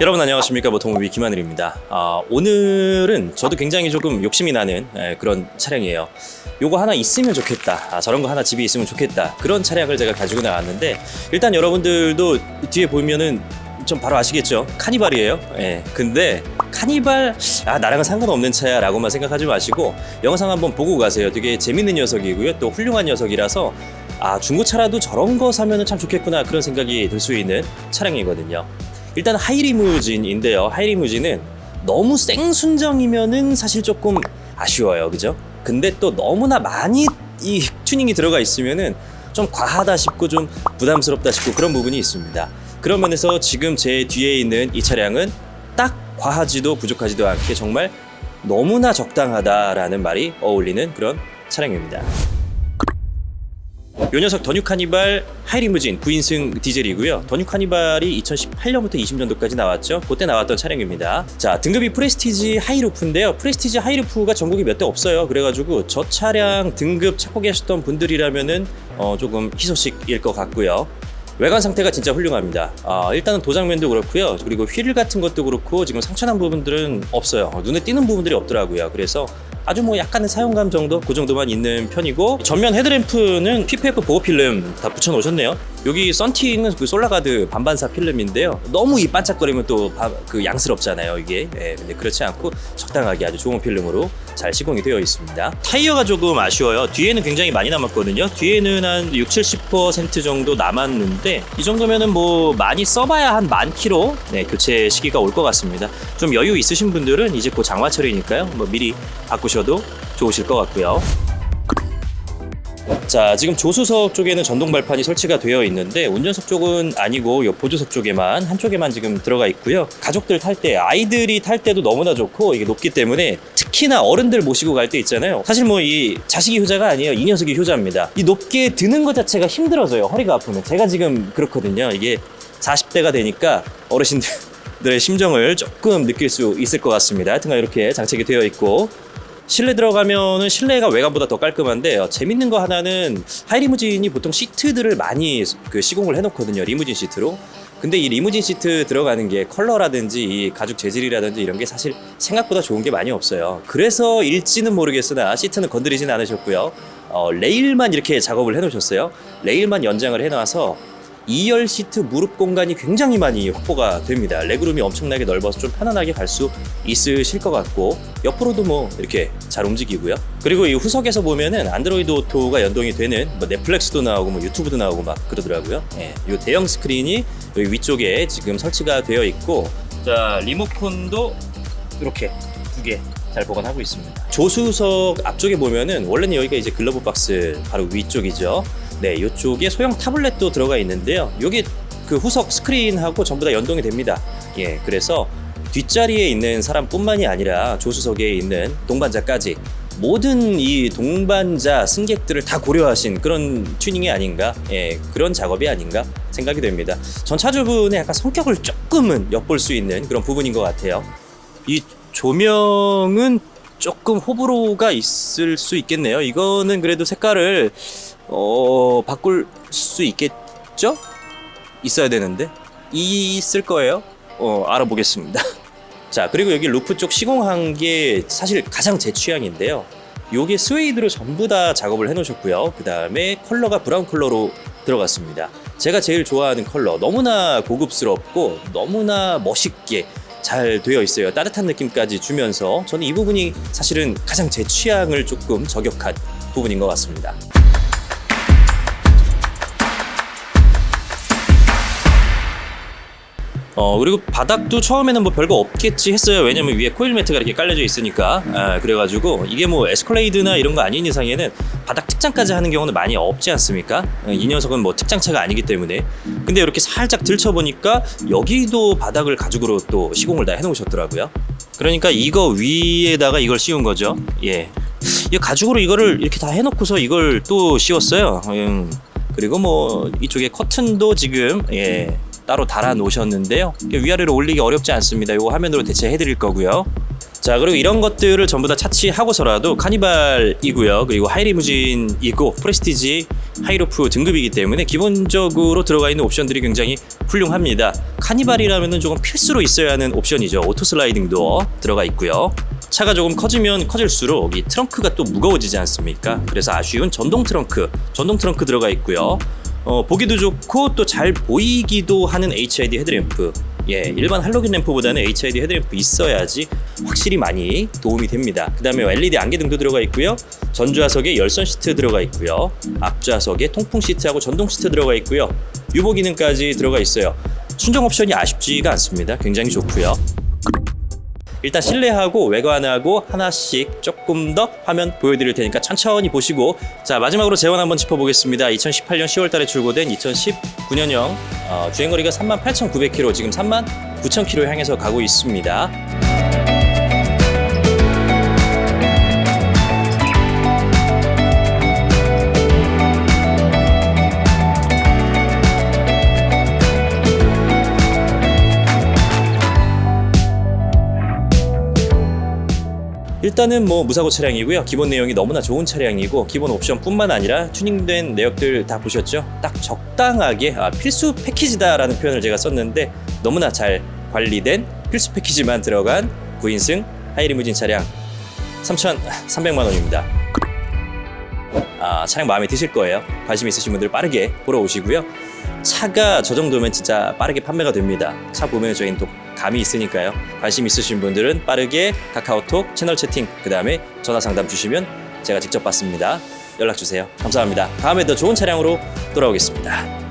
여러분 안녕하십니까 모토모비 김하늘입니다. 아, 오늘은 저도 굉장히 조금 욕심이 나는 예, 그런 차량이에요. 요거 하나 있으면 좋겠다. 아, 저런 거 하나 집에 있으면 좋겠다. 그런 차량을 제가 가지고 나왔는데 일단 여러분들도 뒤에 보면은 좀 바로 아시겠죠? 카니발이에요. 예. 근데 카니발 아 나랑은 상관없는 차야 라고만 생각하지 마시고 영상 한번 보고 가세요. 되게 재밌는 녀석이고요. 또 훌륭한 녀석이라서 아 중고차라도 저런 거 사면은 참 좋겠구나 그런 생각이 들 수 있는 차량이거든요. 일단 하이리무진인데요. 하이리무진은 너무 생순정이면은 사실 조금 아쉬워요. 그죠? 근데 또 너무나 많이 이 튜닝이 들어가 있으면은 좀 과하다 싶고 좀 부담스럽다 싶고 그런 부분이 있습니다. 그런 면에서 지금 제 뒤에 있는 이 차량은 딱 과하지도 부족하지도 않게 정말 너무나 적당하다라는 말이 어울리는 그런 차량입니다. 요 녀석 더뉴 카니발 하이리무진 9인승 디젤이고요. 더뉴 카니발이 2018년부터 20년도까지 나왔죠. 그때 나왔던 차량입니다. 자, 등급이 프레스티지 하이루프인데요. 프레스티지 하이루프가 전국에 몇 대 없어요. 그래가지고 저 차량 등급 찾고 계셨던 분들이라면은 어, 조금 희소식일 것 같고요. 외관 상태가 진짜 훌륭합니다. 아, 일단은 도장면도 그렇고요. 그리고 휠 같은 것도 그렇고 지금 상처난 부분들은 없어요. 눈에 띄는 부분들이 없더라고요. 그래서 아주 뭐 약간의 사용감 정도 그 정도만 있는 편이고 전면 헤드램프는 PPF 보호 필름 다 붙여 놓으셨네요. 여기 썬팅은 그 솔라가드 반반사 필름인데요. 너무 이 반짝거리면 또 그 양스럽잖아요 이게. 예, 근데 그렇지 않고 적당하게 아주 좋은 필름으로 잘 시공이 되어 있습니다. 타이어가 조금 아쉬워요. 뒤에는 굉장히 많이 남았거든요. 뒤에는 한 6, 70% 정도 남았는데 이 정도면은 뭐 많이 써봐야 한 만 킬로 네, 교체 시기가 올 것 같습니다. 좀 여유 있으신 분들은 이제 곧 장마철이니까요. 뭐 미리 바꾸셔도 좋으실 것 같고요. 자, 지금 조수석 쪽에는 전동 발판이 설치가 되어 있는데 운전석 쪽은 아니고 요 보조석 쪽에만 한쪽에만 지금 들어가 있고요. 가족들 탈 때, 아이들이 탈 때도 너무나 좋고 이게 높기 때문에 특히나 어른들 모시고 갈 때 있잖아요. 사실 뭐 이 자식이 효자가 아니에요. 이 녀석이 효자입니다. 이 높게 드는 것 자체가 힘들어져요. 허리가 아프면. 제가 지금 그렇거든요. 이게 40대가 되니까 어르신들 의 심정을 조금 느낄 수 있을 것 같습니다. 하여튼간 이렇게 장착이 되어 있고 실내 들어가면은 실내가 외관보다 더 깔끔한데 어, 재밌는 거 하나는 하이리무진이 보통 시트들을 많이 그 시공을 해놓거든요 리무진 시트로. 근데 이 리무진 시트 들어가는 게 컬러라든지 이 가죽 재질이라든지 이런 게 사실 생각보다 좋은 게 많이 없어요. 그래서 일지는 모르겠으나 시트는 건드리진 않으셨고요. 어, 레일만 이렇게 작업을 해놓으셨어요. 레일만 연장을 해놔서 2열 시트 무릎 공간이 굉장히 많이 확보가 됩니다. 레그룸이 엄청나게 넓어서 좀 편안하게 갈 수 있으실 것 같고 옆으로도 뭐 이렇게 잘 움직이고요. 그리고 이 후석에서 보면은 안드로이드 오토가 연동이 되는 뭐 넷플릭스도 나오고 뭐 유튜브도 나오고 막 그러더라고요. 예, 이 대형 스크린이 여기 위쪽에 지금 설치가 되어 있고 자 리모컨도 이렇게 두개 잘 보관하고 있습니다. 조수석 앞쪽에 보면은 원래는 여기가 이제 글러브 박스 바로 위쪽이죠. 네, 이쪽에 소형 타블렛도 들어가 있는데요. 여기 그 후석 스크린하고 전부 다 연동이 됩니다. 예, 그래서 뒷자리에 있는 사람뿐만이 아니라 조수석에 있는 동반자까지 모든 이 동반자 승객들을 다 고려하신 그런 튜닝이 아닌가, 예, 그런 작업이 아닌가 생각이 됩니다. 전 차주분의 약간 성격을 조금은 엿볼 수 있는 그런 부분인 것 같아요. 이 조명은 조금 호불호가 있을 수 있겠네요. 이거는 그래도 색깔을 어 바꿀 수 있겠죠? 있어야 되는데 있을 거예요. 어 알아보겠습니다. 자 그리고 여기 루프 쪽 시공한 게 사실 가장 제 취향인데요. 요게 스웨이드로 전부 다 작업을 해 놓으셨고요. 그 다음에 컬러가 브라운 컬러로 들어갔습니다. 제가 제일 좋아하는 컬러 너무나 고급스럽고 너무나 멋있게 잘 되어 있어요. 따뜻한 느낌까지 주면서 저는 이 부분이 사실은 가장 제 취향을 조금 저격한 부분인 것 같습니다. 어 그리고 바닥도 처음에는 뭐 별거 없겠지 했어요. 왜냐면 위에 코일 매트가 이렇게 깔려져 있으니까. 아, 그래가지고 이게 뭐 에스컬레이드나 이런 거 아닌 이상에는 바닥 특장까지 하는 경우는 많이 없지 않습니까? 어, 이 녀석은 뭐 특장차가 아니기 때문에. 근데 이렇게 살짝 들쳐보니까 여기도 바닥을 가죽으로 또 시공을 다 해놓으셨더라고요. 그러니까 이거 위에다가 이걸 씌운 거죠. 예. 이 가죽으로 이거를 이렇게 다 해놓고서 이걸 또 씌웠어요. 음. 그리고 뭐 이쪽에 커튼도 지금 예 따로 달아 놓으셨는데요. 위아래로 올리기 어렵지 않습니다. 이거 화면으로 대체해 드릴 거고요. 자 그리고 이런 것들을 전부 다 차치하고서라도 카니발이고요. 그리고 하이리무진이고 프레스티지 하이로프 등급이기 때문에 기본적으로 들어가 있는 옵션들이 굉장히 훌륭합니다. 카니발이라면 조금 필수로 있어야 하는 옵션이죠. 오토 슬라이딩 도어 들어가 있고요. 차가 조금 커지면 커질수록 이 트렁크가 또 무거워지지 않습니까? 그래서 아쉬운 전동 트렁크 전동 트렁크 들어가 있고요 어, 보기도 좋고 또 잘 보이기도 하는 HID 헤드램프 예, 일반 할로겐 램프보다는 HID 헤드램프 있어야지 확실히 많이 도움이 됩니다. 그 다음에 LED 안개등도 들어가 있고요. 전좌석에 열선 시트 들어가 있고요. 앞좌석에 통풍 시트하고 전동 시트 들어가 있고요. 유보 기능까지 들어가 있어요. 순정 옵션이 아쉽지가 않습니다. 굉장히 좋고요. 일단 실내하고 외관하고 하나씩 조금 더 화면 보여드릴 테니까 천천히 보시고 자 마지막으로 재원 한번 짚어보겠습니다. 2018년 10월달에 출고된 2019년형 어, 주행거리가 38,900km 지금 39,000km 향해서 가고 있습니다 일단은 뭐 무사고 차량이고요. 기본 내용이 너무나 좋은 차량이고 기본 옵션뿐만 아니라 튜닝된 내역들 다 보셨죠? 딱 적당하게 아, 필수 패키지다라는 표현을 제가 썼는데 너무나 잘 관리된 필수 패키지만 들어간 9인승 하이리무진 차량 3,300만 원입니다. 아, 차량 마음에 드실 거예요. 관심 있으신 분들 빠르게 보러 오시고요. 차가 저 정도면 진짜 빠르게 판매가 됩니다. 차 보면 저희는 또 감이 있으니까요. 관심 있으신 분들은 빠르게 카카오톡 채널 채팅 그 다음에 전화 상담 주시면 제가 직접 받습니다. 연락 주세요. 감사합니다. 다음에 더 좋은 차량으로 돌아오겠습니다.